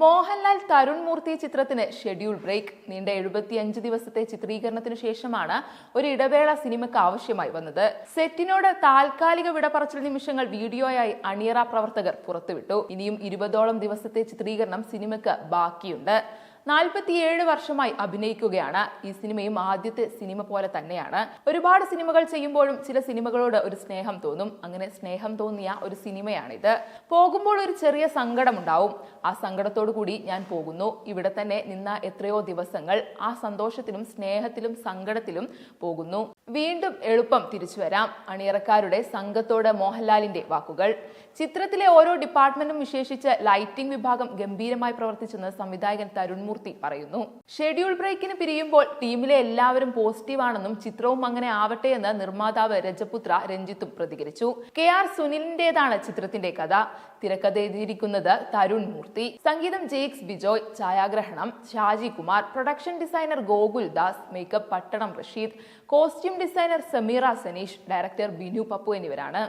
മോഹൻലാൽ തരുൺ മൂർത്തി ചിത്രത്തിന് schedule break നീണ്ട എഴുപത്തിയഞ്ച് ദിവസത്തെ ചിത്രീകരണത്തിന് ശേഷമാണ് ഒരു ഇടവേള സിനിമയ്ക്ക് ആവശ്യമായി വന്നത്. സെറ്റിനോട് താൽക്കാലിക വിടപറച്ചിൽ നിമിഷങ്ങൾ വീഡിയോയായി അണിയറ പ്രവർത്തകർ പുറത്തുവിട്ടു. ഇനിയും ഇരുപതോളം ദിവസത്തെ ചിത്രീകരണം സിനിമയ്ക്ക് ബാക്കിയുണ്ട്. നാൽപ്പത്തിയേഴ് വർഷമായി അഭിനയിക്കുകയാണ്. ഈ സിനിമയും ആദ്യത്തെ സിനിമ പോലെ തന്നെയാണ്. ഒരുപാട് സിനിമകൾ ചെയ്യുമ്പോഴും ചില സിനിമകളോട് ഒരു സ്നേഹം തോന്നും. അങ്ങനെ സ്നേഹം തോന്നിയ ഒരു സിനിമയാണിത്. പോകുമ്പോൾ ഒരു ചെറിയ സങ്കടമുണ്ടാവും. ആ സങ്കടത്തോടു കൂടി ഞാൻ പോകുന്നു. ഇവിടെ തന്നെ നിന്ന എത്രയോ ദിവസങ്ങൾ ആ സന്തോഷത്തിലും സ്നേഹത്തിലും സങ്കടത്തിലും പോകുന്നു. വീണ്ടും എളുപ്പം തിരിച്ചു വരാം. അണിയറക്കാരുടെ സംഘത്തോട് മോഹൻലാലിന്റെ വാക്കുകൾ. ചിത്രത്തിലെ ഓരോ ഡിപ്പാർട്ട്മെന്റും വിശേഷിച്ച് ലൈറ്റിംഗ് വിഭാഗം ഗംഭീരമായി പ്രവർത്തിച്ചെന്ന് സംവിധായകൻ തരുൺ മൂർത്തി പറയുന്നു. ഷെഡ്യൂൾ ബ്രേക്കിന് പിരിയുമ്പോൾ ടീമിലെ എല്ലാവരും പോസിറ്റീവാണെന്നും ചിത്രവും അങ്ങനെ ആവട്ടെ എന്ന് നിർമ്മാതാവ് രജപുത്ര രഞ്ജിത്തും പ്രതികരിച്ചു. കെ ആർ സുനിലിന്റേതാണ് ചിത്രത്തിന്റെ കഥ. തിരക്കഥ എഴുതിയിരിക്കുന്നത് തരുൺ മൂർത്തി. സംഗീതം ജെയ്ക്സ് ബിജോയ് ഛായാഗ്രഹണം Shaji Kumar production designer Gokul Das makeup Pattanam Rasheed costume designer Sameera Saneesh director Binu Pappu എന്നിവരാണ്.